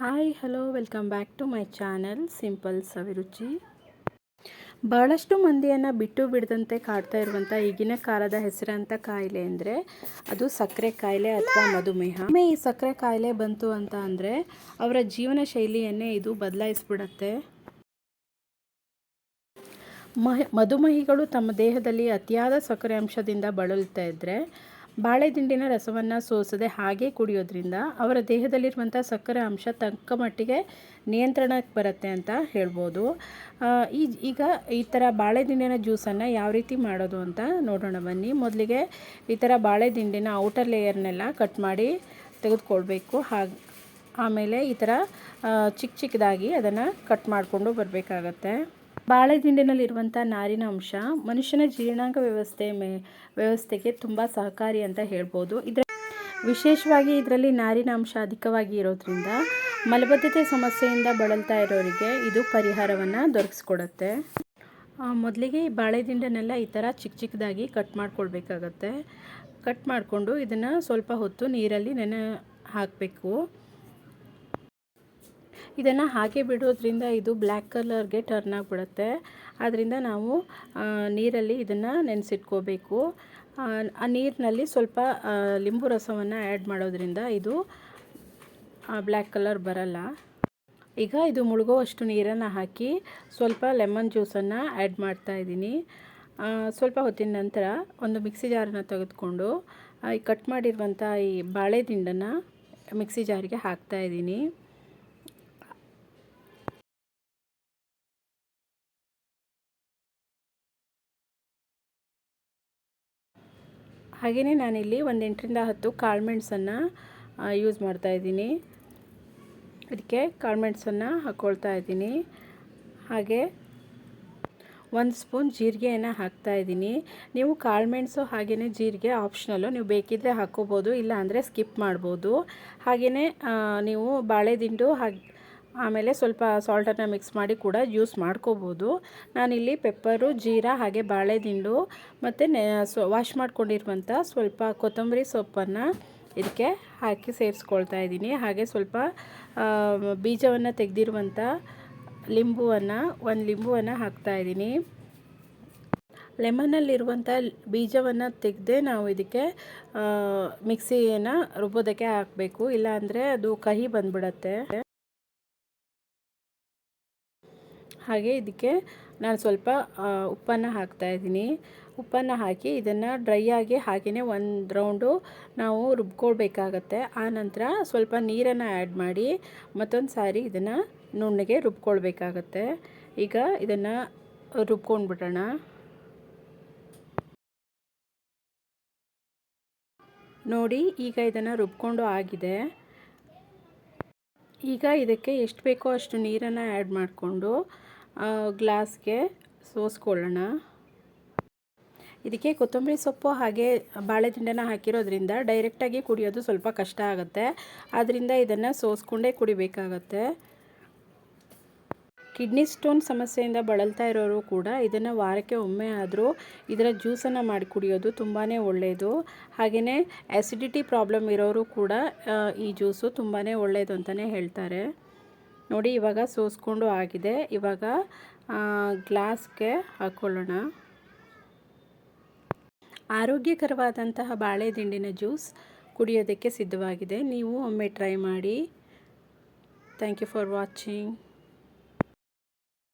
Hi, hello, welcome back to my channel simple Saviruchi. ಬಹಳಷ್ಟು ಮಂದಿಯನ್ನು ಬಿಟ್ಟು ಬಿಡದಂತೆ ಕಾಡ್ತಾ ಇರುವಂಥ ಈಗಿನ ಕಾಲದ ಹೆಸರಂತ ಕಾಯಿಲೆ ಅಂದರೆ ಅದು ಸಕ್ಕರೆ ಕಾಯಿಲೆ ಅಥವಾ ಮಧುಮೇಹ. ಈ ಸಕ್ಕರೆ ಕಾಯಿಲೆ ಬಂತು ಅಂತ ಅಂದರೆ ಅವರ ಜೀವನ ಶೈಲಿಯನ್ನೇ ಇದು ಬದಲಾಯಿಸ್ಬಿಡತ್ತೆ. ಮಹ, ಮಧುಮೇಹಿಗಳು ತಮ್ಮ ದೇಹದಲ್ಲಿ ಅತಿಯಾದ ಸಕ್ಕರೆ ಅಂಶದಿಂದ ಬಳಲ್ತಾ ಇದ್ದರೆ ಬಾಳೆ ದಿಂಡಿನ ರಸವನ್ನು ಸೋಸದೆ ಹಾಗೆ ಕುಡಿಯೋದ್ರಿಂದ ಅವರ ದೇಹದಲ್ಲಿರುವಂಥ ಸಕ್ಕರೆ ಅಂಶ ತಕ್ಕ ಮಟ್ಟಿಗೆ ನಿಯಂತ್ರಣಕ್ಕೆ ಬರುತ್ತೆ ಅಂತ ಹೇಳ್ಬೋದು. ಈ, ಈಗ ಈ ಥರ ಬಾಳೆ ದಿಂಡಿನ ಜ್ಯೂಸನ್ನು ಯಾವ ರೀತಿ ಮಾಡೋದು ಅಂತ ನೋಡೋಣ ಬನ್ನಿ. ಮೊದಲಿಗೆ ಈ ಥರ ಬಾಳೆ ದಿಂಡಿನ ಔಟರ್ ಲೇಯರ್ನೆಲ್ಲ ಕಟ್ ಮಾಡಿ ತೆಗೆದುಕೊಳ್ಬೇಕು. ಹಾಗೆ, ಆಮೇಲೆ ಈ ಥರ ಚಿಕ್ಕ ಚಿಕ್ಕದಾಗಿ ಅದನ್ನು ಕಟ್ ಮಾಡಿಕೊಂಡು ಬರಬೇಕಾಗತ್ತೆ. ಬಾಳೆ ದಿಂಡಿನಲ್ಲಿರುವಂಥ ನಾರಿನ ಅಂಶ ಮನುಷ್ಯನ ಜೀರ್ಣಾಂಗ ವ್ಯವಸ್ಥೆ ಮೇ, ವ್ಯವಸ್ಥೆಗೆ ತುಂಬ ಸಹಕಾರಿ ಅಂತ ಹೇಳ್ಬೋದು. ಇದರ, ವಿಶೇಷವಾಗಿ ಇದರಲ್ಲಿ ನಾರಿನ ಅಂಶ ಅಧಿಕವಾಗಿ ಇರೋದ್ರಿಂದ ಮಲಬದ್ಧತೆ ಸಮಸ್ಯೆಯಿಂದ ಬಳಲ್ತಾ ಇರೋರಿಗೆ ಇದು ಪರಿಹಾರವನ್ನು ದೊರಕಿಸ್ಕೊಡುತ್ತೆ. ಮೊದಲಿಗೆ ಈ ಬಾಳೆ ದಿಂಡನ್ನೆಲ್ಲ ಈ ಥರ ಚಿಕ್ಕ ಚಿಕ್ಕದಾಗಿ ಕಟ್ ಮಾಡ್ಕೊಳ್ಬೇಕಾಗತ್ತೆ. ಕಟ್ ಮಾಡಿಕೊಂಡು ಇದನ್ನು ಸ್ವಲ್ಪ ಹೊತ್ತು ನೀರಲ್ಲಿ ನೆನೆ ಹಾಕಬೇಕು. ಇದನ್ನು ಹಾಗೆ ಬಿಡೋದ್ರಿಂದ ಇದು ಬ್ಲ್ಯಾಕ್ ಕಲರ್ಗೆ ಟರ್ನ್ ಆಗಿಬಿಡುತ್ತೆ. ಆದ್ದರಿಂದ ನಾವು ನೀರಲ್ಲಿ ಇದನ್ನು ನೆನೆಸಿಟ್ಕೋಬೇಕು. ಆ ನೀರಿನಲ್ಲಿ ಸ್ವಲ್ಪ ಲಿಂಬು ರಸವನ್ನು ಆ್ಯಡ್ ಮಾಡೋದ್ರಿಂದ ಇದು ಬ್ಲ್ಯಾಕ್ ಕಲರ್ ಬರಲ್ಲ. ಈಗ ಇದು ಮುಳುಗೋವಷ್ಟು ನೀರನ್ನು ಹಾಕಿ ಸ್ವಲ್ಪ ಲೆಮನ್ ಜ್ಯೂಸನ್ನು ಆ್ಯಡ್ ಮಾಡ್ತಾ ಇದ್ದೀನಿ. ಸ್ವಲ್ಪ ಹೊತ್ತಿನ ನಂತರ ಒಂದು ಮಿಕ್ಸಿ ಜಾರನ್ನು ತೆಗೆದುಕೊಂಡು ಈ ಕಟ್ ಮಾಡಿರುವಂಥ ಈ ಬಾಳೆ ದಿಂಡನ್ನು ಮಿಕ್ಸಿ ಜಾರಿಗೆ ಹಾಕ್ತಾ ಇದ್ದೀನಿ. ಹಾಗೆಯೇ ನಾನಿಲ್ಲಿ ಒಂದು ಎಂಟರಿಂದ ಹತ್ತು ಕಾಳುಮೆಣಸನ್ನು ಯೂಸ್ ಮಾಡ್ತಾಯಿದ್ದೀನಿ ಅದಕ್ಕೆ ಕಾಳುಮೆಣಸನ್ನು ಹಾಕ್ಕೊಳ್ತಾ ಇದ್ದೀನಿ. ಹಾಗೆ ಒಂದು ಸ್ಪೂನ್ ಜೀರಿಗೆಯನ್ನು ಹಾಕ್ತಾಯಿದ್ದೀನಿ ನೀವು ಕಾಳುಮೆಣಸು ಹಾಗೆಯೇ ಜೀರಿಗೆ ಆಪ್ಷನಲ್ಲು ನೀವು ಬೇಕಿದ್ದರೆ ಹಾಕ್ಕೋಬೋದು ಇಲ್ಲ ಅಂದರೆ ಸ್ಕಿಪ್ ಮಾಡ್ಬೋದು ಹಾಗೆಯೇ ನೀವು ಬಾಳೆದಿಂಡು ಹಾಗೆ ಆಮೇಲೆ ಸ್ವಲ್ಪ ಸಾಲ್ಟನ್ನು ಮಿಕ್ಸ್ ಮಾಡಿ ಕೂಡ ಯೂಸ್ ಮಾಡ್ಕೋಬೋದು. ನಾನಿಲ್ಲಿ ಪೆಪ್ಪರು, ಜೀರಾ ಹಾಗೆ ಬಾಳೆದಿಂಡು ಮತ್ತು ನೆ ವಾಶ್ ಮಾಡ್ಕೊಂಡಿರುವಂಥ ಸ್ವಲ್ಪ ಕೊತ್ತಂಬರಿ ಸೊಪ್ಪನ್ನು ಇದಕ್ಕೆ ಹಾಕಿ ಸೇರಿಸ್ಕೊಳ್ತಾ ಇದ್ದೀನಿ. ಹಾಗೆ ಸ್ವಲ್ಪ ಬೀಜವನ್ನು ತೆಗೆದಿರುವಂಥ ಲಿಂಬುವನ್ನು, ಒಂದು ಲಿಂಬುವನ್ನು ಹಾಕ್ತಾಯಿದ್ದೀನಿ ಲೆಮನಲ್ಲಿರುವಂಥ ಬೀಜವನ್ನು ತೆಗೆದೇ ನಾವು ಇದಕ್ಕೆ ಮಿಕ್ಸಿಯನ್ನು ರುಬ್ಬೋದಕ್ಕೆ ಹಾಕಬೇಕು. ಇಲ್ಲಾಂದರೆ ಅದು ಕಹಿ ಬಂದ್ಬಿಡತ್ತೆ. ಹಾಗೆ ಇದಕ್ಕೆ ನಾನು ಸ್ವಲ್ಪ ಉಪ್ಪನ್ನು ಹಾಕ್ತಾಯಿದ್ದೀನಿ ಉಪ್ಪನ್ನು ಹಾಕಿ ಇದನ್ನು ಡ್ರೈ ಆಗಿ ಹಾಗೆಯೇ ಒಂದು ರೌಂಡು ನಾವು ರುಬ್ಕೊಳ್ಬೇಕಾಗತ್ತೆ. ಆನಂತರ ನಂತರ ಸ್ವಲ್ಪ ನೀರನ್ನು ಆ್ಯಡ್ ಮಾಡಿ ಮತ್ತೊಂದು ಸಾರಿ ಇದನ್ನು ನುಣ್ಣಗೆ ರುಬ್ಕೊಳ್ಬೇಕಾಗತ್ತೆ. ಈಗ ಇದನ್ನು ರುಬ್ಕೊಂಡ್ಬಿಡೋಣ. ನೋಡಿ, ಈಗ ಇದನ್ನು ರುಬ್ಕೊಂಡು ಆಗಿದೆ. ಈಗ ಇದಕ್ಕೆ ಎಷ್ಟು ಬೇಕೋ ಅಷ್ಟು ನೀರನ್ನು ಆ್ಯಡ್ ಮಾಡಿಕೊಂಡು ಗ್ಲಾಸ್ಗೆ ಸೋಸ್ಕೊಳ್ಳೋಣ. ಇದಕ್ಕೆ ಕೊತ್ತಂಬರಿ ಸೊಪ್ಪು ಹಾಗೆ ಬಾಳೆದಿಂಡನ ಹಾಕಿರೋದ್ರಿಂದ ಡೈರೆಕ್ಟಾಗಿ ಕುಡಿಯೋದು ಸ್ವಲ್ಪ ಕಷ್ಟ ಆಗುತ್ತೆ. ಆದ್ದರಿಂದ ಇದನ್ನು ಸೋಸ್ಕೊಂಡೇ ಕುಡಿಬೇಕಾಗತ್ತೆ. ಕಿಡ್ನಿ ಸ್ಟೋನ್ ಸಮಸ್ಯೆಯಿಂದ ಬಳಲ್ತಾ ಇರೋರು ಕೂಡ ಇದನ್ನು ವಾರಕ್ಕೆ ಒಮ್ಮೆ ಆದರೂ ಇದರ ಜ್ಯೂಸನ್ನು ಮಾಡಿ ಕುಡಿಯೋದು ತುಂಬಾ ಒಳ್ಳೆಯದು ಹಾಗೆಯೇ ಆ್ಯಸಿಡಿಟಿ ಪ್ರಾಬ್ಲಮ್ ಇರೋರು ಕೂಡ ಈ ಜ್ಯೂಸು ತುಂಬಾ ಒಳ್ಳೆಯದು ಅಂತಲೇ ಹೇಳ್ತಾರೆ. ನೋಡಿ, ಇವಾಗ ಸೋಸ್ಕೊಂಡು ಆಗಿದೆ. ಇವಾಗ ಗ್ಲಾಸ್ಗೆ ಹಾಕ್ಕೊಳ್ಳೋಣ ಆರೋಗ್ಯಕರವಾದಂತಹ ಬಾಳೆ ದಿಂಡಿನ ಜ್ಯೂಸ್ ಕುಡಿಯೋದಕ್ಕೆ ಸಿದ್ಧವಾಗಿದೆ. ನೀವು ಒಮ್ಮೆ ಟ್ರೈ ಮಾಡಿ. Thank you for watching.